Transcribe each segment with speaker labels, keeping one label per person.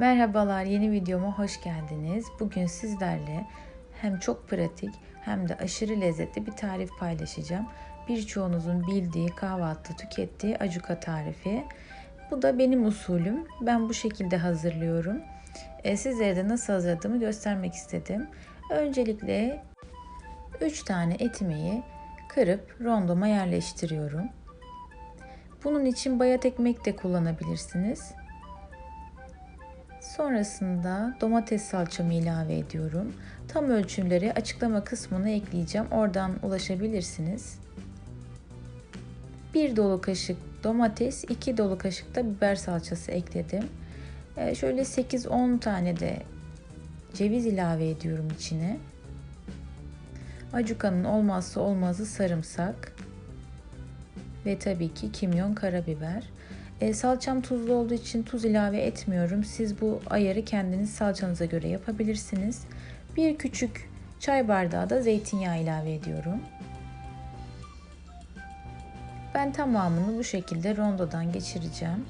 Speaker 1: Merhabalar, yeni videoma hoş geldiniz. Bugün sizlerle hem çok pratik hem de aşırı lezzetli bir tarif paylaşacağım. Birçoğunuzun bildiği, kahvaltıda tükettiği acuka tarifi. Bu da benim usulüm. Ben bu şekilde hazırlıyorum. E, sizlere de nasıl hazırladığımı göstermek istedim. Öncelikle 3 tane etmeyi kırıp rondoma yerleştiriyorum. Bunun için bayat ekmek de kullanabilirsiniz. Sonrasında domates salçamı ilave ediyorum. Tam ölçümleri açıklama kısmına ekleyeceğim. Oradan ulaşabilirsiniz. 1 dolu kaşık domates, 2 dolu kaşık da biber salçası ekledim. Ee, şöyle 8-10 tane de ceviz ilave ediyorum içine. Acukanın olmazsa olmazı sarımsak ve tabii ki kimyon karabiber. E, salçam tuzlu olduğu için tuz ilave etmiyorum. Siz bu ayarı kendiniz salçanıza göre yapabilirsiniz. Bir küçük çay bardağı da zeytinyağı ilave ediyorum. Ben tamamını bu şekilde rondodan geçireceğim.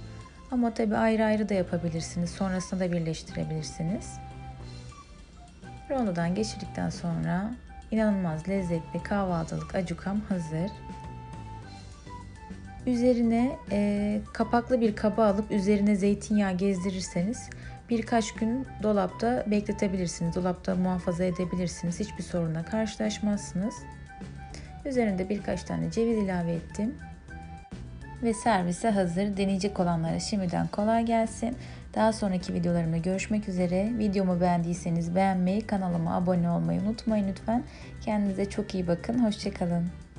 Speaker 1: Ama tabi ayrı ayrı da yapabilirsiniz. Sonrasında da birleştirebilirsiniz. Rondodan geçirdikten sonra inanılmaz lezzetli kahvaltılık acukam hazır. Üzerine e, kapaklı bir kaba alıp üzerine zeytinyağı gezdirirseniz birkaç gün dolapta bekletebilirsiniz. Dolapta muhafaza edebilirsiniz. Hiçbir sorunla karşılaşmazsınız. Üzerinde birkaç tane ceviz ilave ettim. Ve servise hazır. Deneyecek olanlara şimdiden kolay gelsin. Daha sonraki videolarımda görüşmek üzere. Videomu beğendiyseniz beğenmeyi, kanalıma abone olmayı unutmayın lütfen. Kendinize çok iyi bakın. Hoşçakalın.